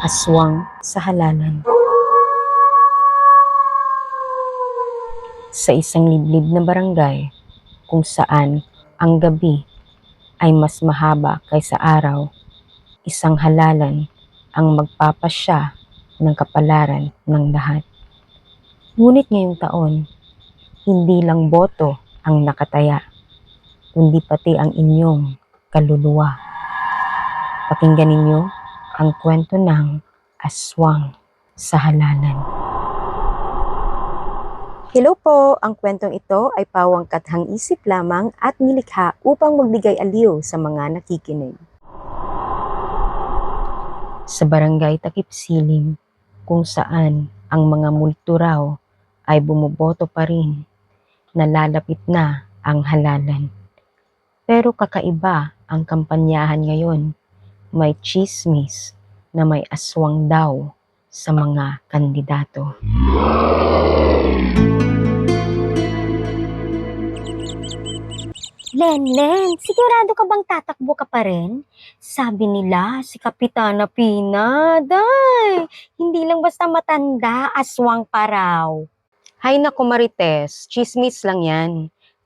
Aswang sa halalan. Sa isang liblib na barangay kung saan ang gabi ay mas mahaba kaysa araw, isang halalan ang magpapasya ng kapalaran ng lahat. Ngunit ngayong taon, hindi lang boto ang nakataya, kundi pati ang inyong kaluluwa. Pakinggan ninyo ang kwento ng aswang sa halalan. Hello po! Ang kwentong ito ay pawang kathang isip lamang at nilikha upang magbigay aliw sa mga nakikinig. Sa barangay Takip Silim, kung saan ang mga multo raw ay bumuboto pa rin, nalalapit na ang halalan. Pero kakaiba ang kampanyahan ngayon. May chismis na may aswang daw sa mga kandidato. Len, Len, sigurado ka bang tatakbo ka pa rin? Sabi nila, si Kapitana Pina, day, hindi lang basta matanda, aswang pa raw. Hay nako Marites, chismis lang yan.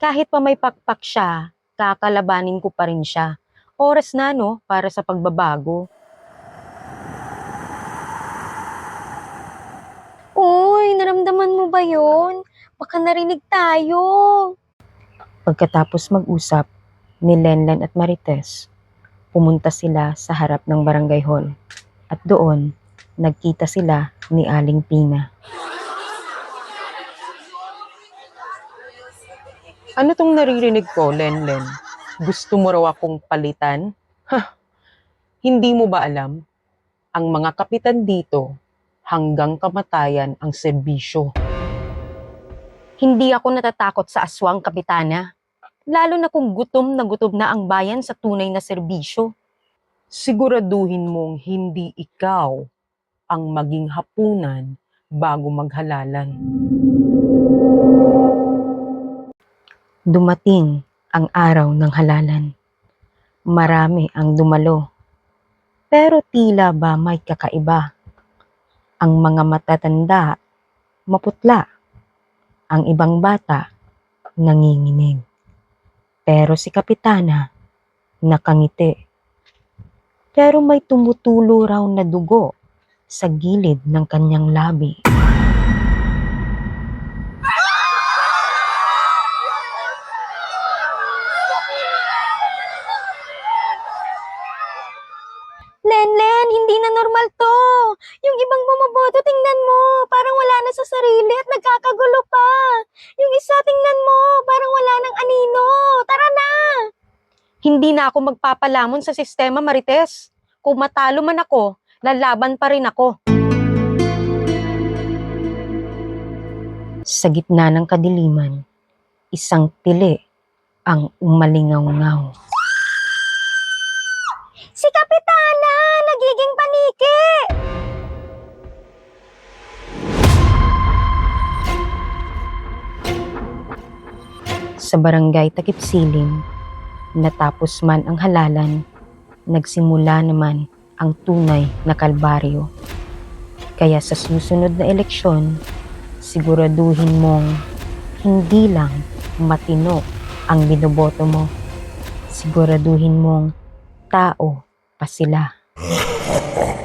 Kahit pa may pakpak siya, kakalabanin ko pa rin siya. Oras na no, para sa pagbabago. Uy, naramdaman mo ba yun? Baka narinig tayo. Pagkatapos mag-usap ni Lenlen at Marites, pumunta sila sa harap ng barangay hall. At doon, nagkita sila ni Aling Pina. Ano tong naririnig ko, Lenlen? Gusto mo raw akong palitan? Hindi mo ba alam? Ang mga kapitan dito, hanggang kamatayan ang serbisyo. Hindi ako natatakot sa aswang, Kapitana. Lalo na kung gutom na gutom na ang bayan sa tunay na serbisyo. Siguraduhin mong hindi ikaw ang maging hapunan bago maghalalan. Dumating ang araw ng halalan. Marami ang dumalo. Pero tila ba may kakaiba. Ang mga matatanda, maputla ang ibang bata nanginginig. Pero si Kapitana nakangiti. Pero may tumutulo raw na dugo sa gilid ng kanyang labi. Len, Len, hindi na normal to. Yung ibang bumoboto, tingnan mo, parang wala na sa sarili at nagkakagulo pa. Yung isa, tingnan mo, parang wala ng anino. Tara na! Hindi na ako magpapalamon sa sistema, Marites. Kung matalo man ako, lalaban pa rin ako. Sa gitna ng kadiliman, isang tili ang umalingaw-ngaw. Si Kapitana, Sa barangay Takip Silim, natapos man ang halalan, nagsimula naman ang tunay na kalbaryo. Kaya sa susunod na eleksyon, siguraduhin mong hindi lang matino ang binoboto mo. Siguraduhin mong tao pa sila.